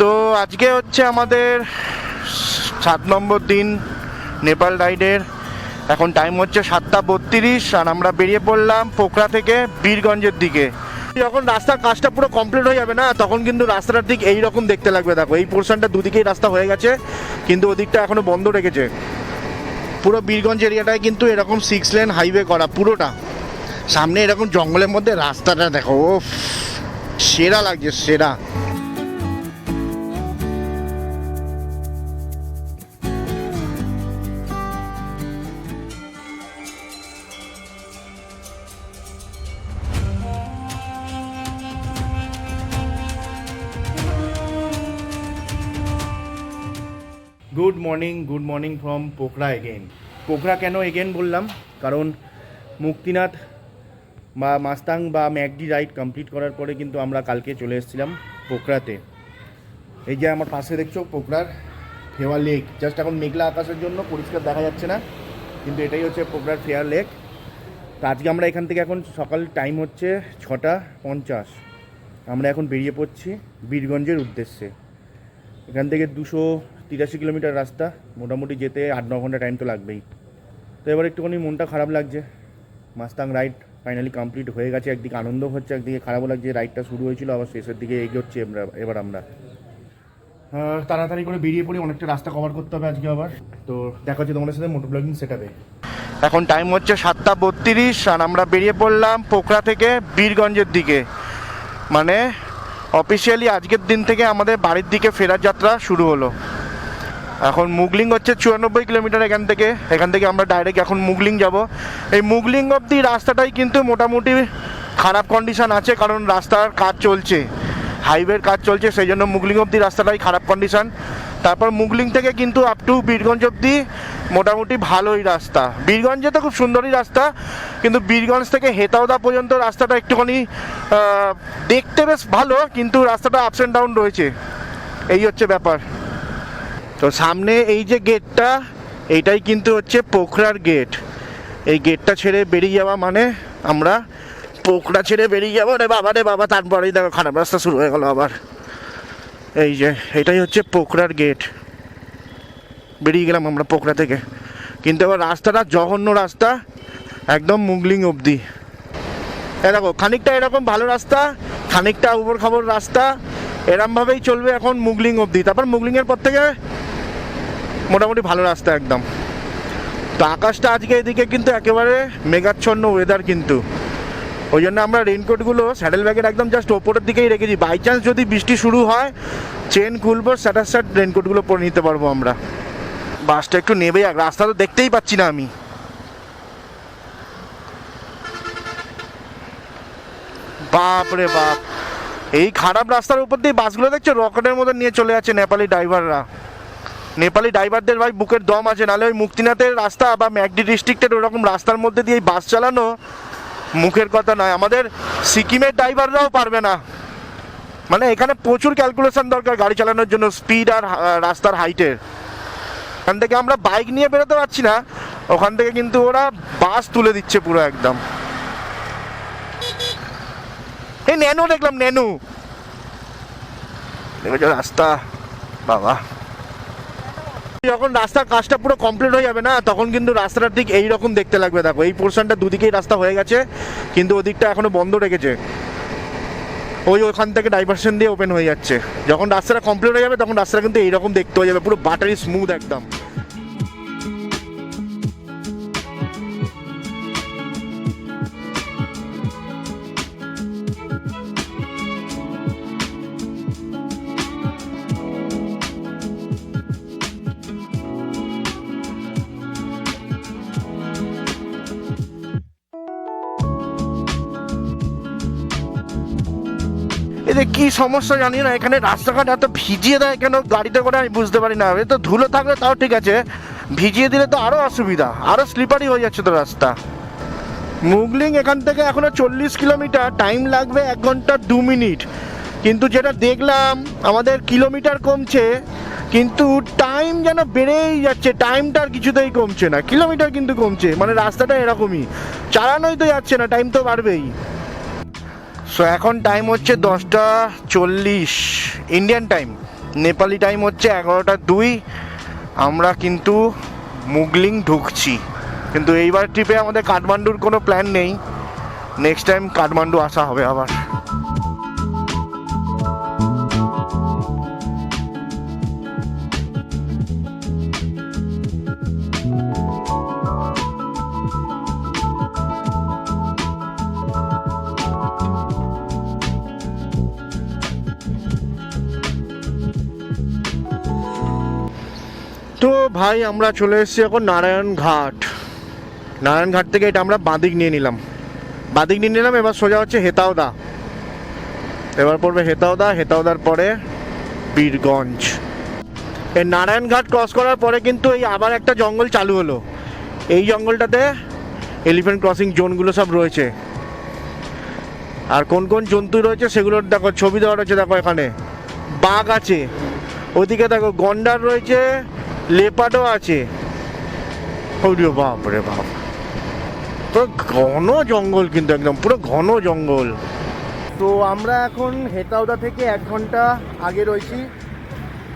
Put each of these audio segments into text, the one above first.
তো আজকে হচ্ছে আমাদের সাত নম্বর দিন, নেপাল রাইডের। এখন টাইম হচ্ছে সাতটা বত্রিশ আর আমরা বেরিয়ে পড়লাম পোখরা থেকে বীরগঞ্জের দিকে। যখন রাস্তার কাজটা পুরো কমপ্লিট হয়ে যাবে না, তখন কিন্তু রাস্তাটার দিক এইরকম দেখতে লাগবে। দেখো, এই পোর্শনটা দুদিকেই রাস্তা হয়ে গেছে, কিন্তু ওদিকটা এখনও বন্ধ রেখেছে। পুরো বীরগঞ্জ এরিয়াটায় কিন্তু এরকম সিক্স লেন হাইওয়ে করা, পুরোটা। সামনে এরকম জঙ্গলের মধ্যে রাস্তাটা দেখো ও সেরা লাগছে, সেরা। Good morning good morning from Pokhara again Pokhara কেন এগেন বললাম? কারণ মুক্তিনাথ বা মাস্তাং বা ম্যাকডি রাইড কমপ্লিট করার পরে কিন্তু আমরা কালকে চলে এসেছিলাম পোখরাতে। এই যে আমার পাশে দেখছ পোখরার ফেওয়া লেক। জাস্ট এখন মেঘলা আকাশের জন্য পরিষ্কার দেখা যাচ্ছে না, কিন্তু এটাই হচ্ছে পোখরার ফেয়ার লেক। তো আজকে আমরা এখান থেকে এখন সকাল টাইম হচ্ছে ছটা পঞ্চাশ। আমরা এখন বেরিয়ে পড়ছি বীরগঞ্জের উদ্দেশ্যে। এখান থেকে দুশো তিরাশি কিলোমিটার রাস্তা, মোটামুটি যেতে আট, ন ঘণ্টা টাইম তো লাগবেই। তো এবার একটুখানি মনটা খারাপ লাগছে। মাস্তাং রাইড ফাইনালি কমপ্লিট হয়ে গেছে, একদিকে আনন্দ হচ্ছে, একদিকে খারাপও লাগছে। রাইডটা শুরু হয়েছিল, আবার শেষের দিকে এগোচ্ছি আমরা, এবার আমরা। তাড়াতাড়ি করে বেরিয়ে পড়ি, অনেকটা রাস্তা কভার করতে হবে আজকে আবার। তো দেখা হচ্ছে তোমাদের সাথে মোটর ব্লগিং সেটাবে এখন টাইম হচ্ছে সাতটা বত্রিশ, আর আমরা বেরিয়ে পড়লাম পোখরা থেকে বীরগঞ্জের দিকে। মানে অফিসিয়ালি আজকের দিন থেকে আমাদের বাড়ির দিকে ফেরার যাত্রা শুরু হলো। এখন মুগলিং হচ্ছে চুরানব্বই কিলোমিটার এখান থেকে। এখান থেকে আমরা ডাইরেক্ট এখন মুগলিং যাব। এই মুগলিং অবধি রাস্তাটাই কিন্তু মোটামুটি খারাপ কন্ডিশন আছে, কারণ রাস্তার কাজ চলছে। হাইওয়ের কাজ চলছে, সেই জন্য মুগলিং অবধি রাস্তাটাই খারাপ কন্ডিশন তারপর মুগলিং থেকে কিন্তু আপ টু বীরগঞ্জ অবধি মোটামুটি ভালোই রাস্তা। বীরগঞ্জে তো খুব সুন্দরই রাস্তা, কিন্তু বীরগঞ্জ থেকে হেতাওদা পর্যন্ত রাস্তাটা একটুখানি দেখতে বেশ ভালো, কিন্তু রাস্তাটা আপস অ্যান্ড ডাউন রয়েছে। এই হচ্ছে ব্যাপার। তো সামনে এই যে গেটটা, এইটাই কিন্তু হচ্ছে পোখরার গেট। এই গেটটা ছেড়ে বেরিয়ে যাওয়া মানে আমরা পোখরা ছেড়ে বেরিয়ে যাব। রে বাবা রে বাবা, তারপরেই দেখো খারাপ রাস্তা শুরু হয়ে গেল আবার। এই যে, এটাই হচ্ছে পোখরার গেট। বেরিয়ে গেলাম আমরা পোখরা থেকে। কিন্তু এবার রাস্তাটা জঘন্য রাস্তা, একদম মুগলিং অবধি। এ দেখো, খানিকটা এরকম ভালো রাস্তা, খানিকটা উপর খাবর রাস্তা, এরমভাবেই চলবে এখন মুগলিং অবধি। তারপর মুগলিংয়ের পর থেকে মোটামুটি ভালো রাস্তা একদম। তো আকাশটা আজকে এদিকে কিন্তু একেবারে মেঘাচ্ছন্ন ওয়েদার কিন্তু। ওই জন্য আমরা রেনকোটগুলো স্যাডেল ব্যাগের একদম জাস্ট ওপরের দিকেই রেখেছি বাই চান্স যদি বৃষ্টি শুরু হয় চেন খুলবো স্যাটার স্যাট রেনকোটগুলো পরে নিতে পারব আমরা। বাসটা একটু নেবে যাক রাস্তা তো দেখতেই পাচ্ছি না আমি। বাপ রে বাপ। এই খারাপ রাস্তার উপর দিয়ে বাসগুলো দেখছ? রকেটের মতো নিয়ে চলে যাচ্ছে নেপালি ড্রাইভাররা নেপালি ড্রাইভারদের ভাই বুকের দম আছে, নাহলে ওই মুক্তিনাথের রাস্তা বা ম্যাকডি ডিস্ট্রিক্টের ওরকম রাস্তার মধ্যে দিয়ে বাস চালানো মুখের কথা নয়। আমাদের সিকিমের ড্রাইভাররাও পারবে না। মানে এখানে প্রচুর ক্যালকুলেশন দরকার গাড়ি চালানোর জন্য স্পিড আর রাস্তার হাইটের এখান থেকে আমরা বাইক নিয়ে বেরোতে পারছি না। ওখান থেকে কিন্তু ওরা বাস তুলে দিচ্ছে পুরো একদম। এই ন্যানো দেখলাম দেখেছ রাস্তা, বাবা। যখন রাস্তার কাজটা পুরো কমপ্লিট হয়ে যাবে না, তখন কিন্তু রাস্তাটার দিক এইরকম দেখতে লাগবে। দেখো, এই পোর্শনটা দুদিকেই রাস্তা হয়ে গেছে, কিন্তু ওদিকটা এখনও বন্ধ রেখেছে। ওই ওখান থেকে ডাইভারশন দিয়ে ওপেন হয়ে যাচ্ছে। যখন রাস্তাটা কমপ্লিট হয়ে যাবে, তখন রাস্তাটা কিন্তু এইরকম দেখতে হয়ে যাবে, পুরো বাটারি স্মুথ একদম। এদের কি সমস্যা জানি না, এখানে রাস্তাঘাট এত ভিজিয়ে দেয় কেন? গাড়িতে করে আমি বুঝতে পারি না। এ তো ধুলো থাকলে তাও ঠিক আছে, ভিজিয়ে দিলে তো আরও অসুবিধা আরও স্লিপারি হয়ে যাচ্ছে তো রাস্তা। মুগলিং এখান থেকে এখনও চল্লিশ কিলোমিটার টাইম লাগবে এক ঘণ্টা দু মিনিট। কিন্তু যেটা দেখলাম, আমাদের কিলোমিটার কমছে, কিন্তু টাইম যেন বেড়েই যাচ্ছে টাইমটা আর কিছুতেই কমছে না। কিলোমিটার কিন্তু কমছে মানে রাস্তাটা এরকমই। চালানোই তো যাচ্ছে না টাইম তো বাড়বেই। সো এখন টাইম হচ্ছে দশটা চল্লিশ। ইন্ডিয়ান টাইম নেপালি টাইম হচ্ছে এগারোটা দুই। আমরা কিন্তু মুগলিং ঢুকছি। কিন্তু এইবার ট্রিপে আমাদের কাঠমান্ডুর কোনো প্ল্যান নেই। নেক্সট টাইম কাঠমান্ডু আসা হবে আবার। তো ভাই, আমরা চলে এসেছি এখন নারায়ণ ঘাট। নারায়ণ ঘাট থেকে এটা আমরা বাঁদিক নিয়ে নিলাম। বাঁদিক নিয়ে নিলাম, এবার সোজা হচ্ছে হেতাওদা। এবার পড়বে হেতাওদা, হেতাওদার পরে বীরগঞ্জ। এই নারায়ণ ঘাট ক্রস করার পরে কিন্তু এই আবার একটা জঙ্গল চালু হলো। এই জঙ্গলটাতে এলিফ্যান্ট ক্রসিং জোনগুলো সব রয়েছে। আর কোন কোন জন্তু রয়েছে সেগুলোর দেখো, ছবি দেওয়া রয়েছে দেখো এখানে। বাঘ আছে। ওদিকে দেখো গন্ডার রয়েছে লেপার্ডও আছে। ওরে বাপ রে বাপ। পুরো ঘন জঙ্গল কিন্তু একদম, পুরো ঘন জঙ্গল। তো আমরা এখন হেতাওদা থেকে এক ঘণ্টা আগে রয়েছি।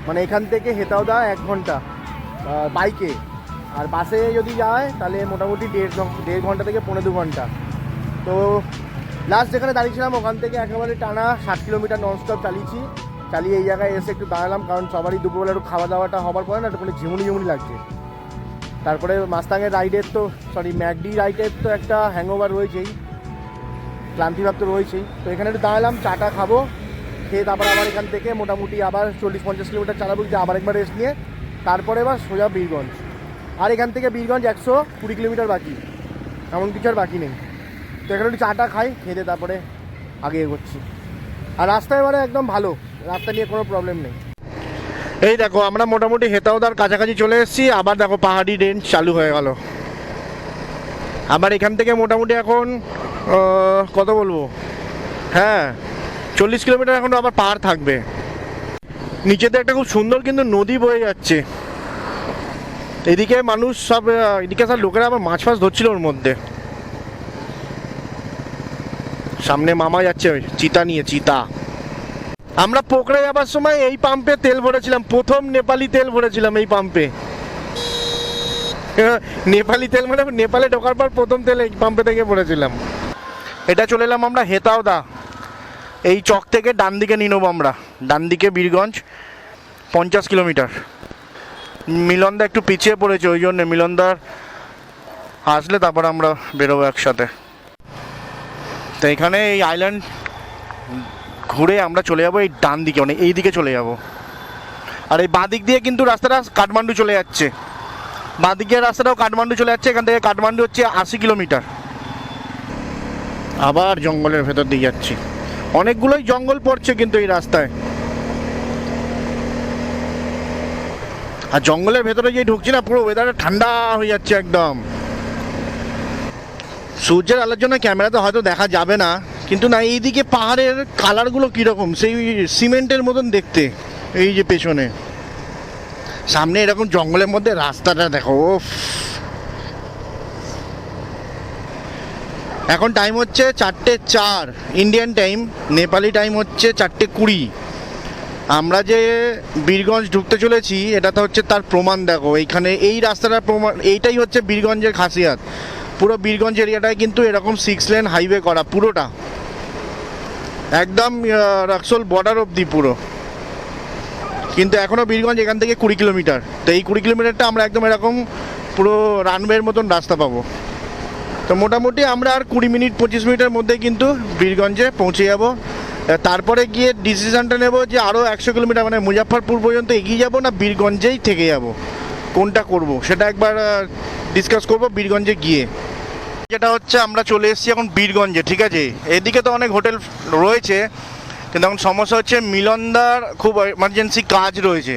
মানে এখান থেকে হেতাওদা এক ঘণ্টা বাইকে। আর বাসে যদি যায়, তাহলে মোটামুটি দেড় দেড় ঘণ্টা থেকে পনেরো দু ঘণ্টা। তো লাস্ট যেখানে দাঁড়িয়েছিলাম, ওখান থেকে একেবারে টানা ষাট কিলোমিটার ননস্টপ চালিয়েছি। চালিয়ে এই জায়গায় এসে একটু দাঁড়ালাম, কারণ সবারই দুপুরবেলা একটু খাওয়া দাওয়াটা হবার পরে না একটু কোনো ঝিমুনি ঝিমুনি লাগছে। তারপরে মাস্তাংয়ের রাইডের তো সরি ম্যাকডি রাইডের তো একটা হ্যাংওভার রয়েছেই, ক্লান্তিভাব তো রয়েছেই। তো এখানে একটু দাঁড়ালাম, চাটা খাব, খেয়ে তারপর আবার এখান থেকে মোটামুটি আবার চল্লিশ পঞ্চাশ কিলোমিটার চালাবো যে আবার একবার রেস্ট নিয়ে। তারপরে এবার সোজা বীরগঞ্জ। আর এখান থেকে বীরগঞ্জ একশো কুড়ি কিলোমিটার বাকি, এমন কিছু আর বাকি নেই। তো এখানে একটু চাটা খাই খেতে তারপরে আগে এগোচ্ছি। আর রাস্তা এবারে একদম ভালো। রাস্তা নিয়ে কোনো প্রবলেম নেই। এই দেখো, আমরা মোটামুটি হেতাওদার কাছাকাছি চলে এসেছি। আবার দেখো, পাহাড়ি রেঞ্জ চালু হয়ে গেল। আবার এখান থেকে মোটামুটি এখন কত বলব? হ্যাঁ চল্লিশ কিলোমিটার এখন আবার পাহাড় থাকবে। নিচেতে একটা খুব সুন্দর কিন্তু নদী বয়ে যাচ্ছে। এদিকে মানুষ সব এদিকে সব লোকেরা আবার মাছ ফাছ ধরছিল ওর মধ্যে। সামনে মামা যাচ্ছে চিতা নিয়ে, চিতা। আমরা পোকড়ে যাবার সময় এই পাম্পে তেল ভরেছিলাম। প্রথম নেপালি তেল ভরেছিলাম এই পাম্পে নেপালি তেল মানে নেপালে ঢোকার পর প্রথম তেল এই পাম্পে থেকে ভরেছিলাম। এটা চলে এলাম আমরা হেতাওদা। এই চক থেকে ডান দিকে নিয়ে নেব আমরা। ডান দিকে বীরগঞ্জ, পঞ্চাশ কিলোমিটার। মিলনদা একটু পিছিয়ে পড়েছে, ওই জন্যে মিলনদার আসলে তারপর আমরা বেরোবো একসাথে। তো এখানে এই আইল্যান্ড ঘুরে আমরা চলে যাব এই ডান দিকে মানে এই দিকে চলে যাব। আর এই বাদিক দিয়ে কিন্তু রাস্তাটা কাঠমান্ডু চলে যাচ্ছে। বাদিকের রাস্তাটাও কাঠমান্ডু চলে যাচ্ছে, এখান থেকে কাঠমান্ডু হচ্ছে আশি কিলোমিটার। আবার জঙ্গলের ভেতর দিয়ে যাচ্ছি। অনেকগুলোই জঙ্গল পড়ছে কিন্তু এই রাস্তায়। আর জঙ্গলের ভেতরে যে ঢুকছি না, পুরো ওয়েদারটা ঠান্ডা হয়ে যাচ্ছে একদম। সূর্যের আলোর জন্য ক্যামেরাতে হয়তো দেখা যাবে না। কিন্তু না, এইদিকে পাহাড়ের কালারগুলো কীরকম? সেই সিমেন্টের মতন দেখতে, এই যে পেছনে। সামনে এরকম জঙ্গলের মধ্যে রাস্তাটা দেখো এখন টাইম হচ্ছে চারটে চার ইন্ডিয়ান টাইম নেপালি টাইম হচ্ছে চারটে কুড়ি। আমরা যে বীরগঞ্জ ঢুকতে চলেছি এটা তো হচ্ছে তার প্রমাণ দেখো। এইখানে এই রাস্তাটার প্রমাণ, এইটাই হচ্ছে বীরগঞ্জের খাসিয়াত। পুরো বীরগঞ্জ এরিয়াটায় কিন্তু এরকম সিক্স লেন হাইওয়ে করা, পুরোটা। একদম রাক্সোল বর্ডার অবধি পুরো। কিন্তু এখনও বীরগঞ্জ এখান থেকে কুড়ি কিলোমিটার। তো এই কুড়ি কিলোমিটারটা আমরা একদম এরকম পুরো রানওয়ের মতন রাস্তা পাবো। তো মোটামুটি আমরা আর কুড়ি মিনিট, পঁচিশ মিনিটের মধ্যে কিন্তু বীরগঞ্জে পৌঁছে যাব। তারপরে গিয়ে ডিসিশনটা নেব যে আরও একশো কিলোমিটার মানে মুজাফরপুর পর্যন্ত এগিয়ে যাব না বীরগঞ্জেই থেকে যাব? কোনটা করব? সেটা একবার ডিসকাস করব বীরগঞ্জে গিয়ে। যেটা হচ্ছে আমরা চলে এসেছি এখন বীরগঞ্জে, ঠিক আছে? এদিকে তো অনেক হোটেল রয়েছে, কিন্তু এখন সমস্যা হচ্ছে মিলনদার খুব এমার্জেন্সি কাজ রয়েছে।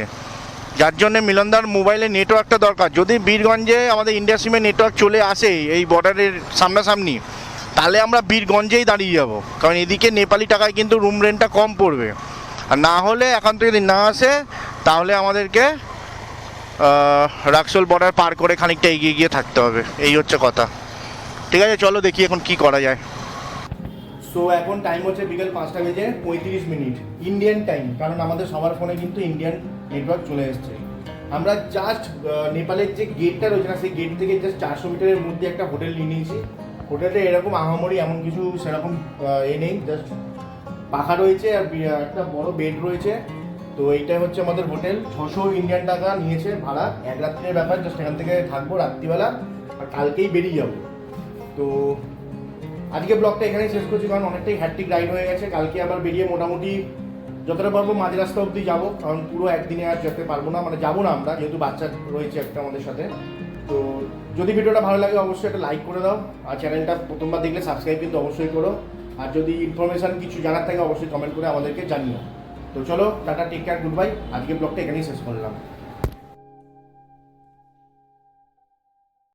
যার জন্য মিলনদার মোবাইলে নেটওয়ার্কটা দরকার। যদি বীরগঞ্জে আমাদের ইন্ডিয়া সিমের নেটওয়ার্ক চলে আসে এই বর্ডারের সামনাসামনি, তাহলে আমরা বীরগঞ্জেই দাঁড়িয়ে যাব। কারণ এদিকে নেপালি টাকায় কিন্তু রুম রেন্টটা কম পড়বে। আর না হলে এখন তো যদি না আসে, তাহলে আমাদেরকে রাক্সোল বর্ডার পার করে খানিকটা এগিয়ে গিয়ে থাকতে হবে। এই হচ্ছে কথা। ঠিক আছে, চলো দেখি এখন কি করা যায়। সো এখন টাইম হচ্ছে বিকেল পাঁচটা বেজে পঁয়ত্রিশ মিনিট ইন্ডিয়ান টাইম কারণ আমাদের সবার ফোনে কিন্তু ইন্ডিয়ান নেটওয়ার্ক চলে এসছে। আমরা জাস্ট নেপালের যে গেটটা রয়েছে না, সেই গেট থেকে জাস্ট চারশো মিটারের মধ্যে একটা হোটেল নিয়ে নিয়েছি। হোটেলটা এরকম আহামরি এমন কিছু সেরকম এ নেই জাস্ট পাখা রয়েছে আর একটা বড় বেড রয়েছে। তো এইটাই হচ্ছে আমাদের হোটেল ছশো ইন্ডিয়ান টাকা নিয়েছে ভাড়া। এক রাত্রির ব্যাপার জাস্ট এখান থেকে থাকব রাত্রিবেলা, আর কালকেই বেরিয়ে যাব। তো আজকে ব্লগটা এখানেই শেষ করছি, কারণ অনেকটাই হ্যাট্রিক রাইড হয়ে গেছে। কালকে আবার বেরিয়ে মোটামুটি যতটা পারব মাঝ রাস্তা অবধি যাব, কারণ পুরো একদিনে আর যেতে পারব না। মানে যাব না আমরা, যেহেতু বাচ্চা রয়েছে একটা আমাদের সাথে। তো যদি ভিডিওটা ভালো লাগে, অবশ্যই একটা লাইক করে দাও। আর চ্যানেলটা প্রথমবার দেখলে সাবস্ক্রাইব কিন্তু অবশ্যই করো। আর যদি ইনফরমেশন কিছু জানার থাকে, অবশ্যই কমেন্ট করে আমাদেরকে জানিও। তো চলো, tata take care good bye আজকে ব্লগটা এখানেই শেষ করলাম।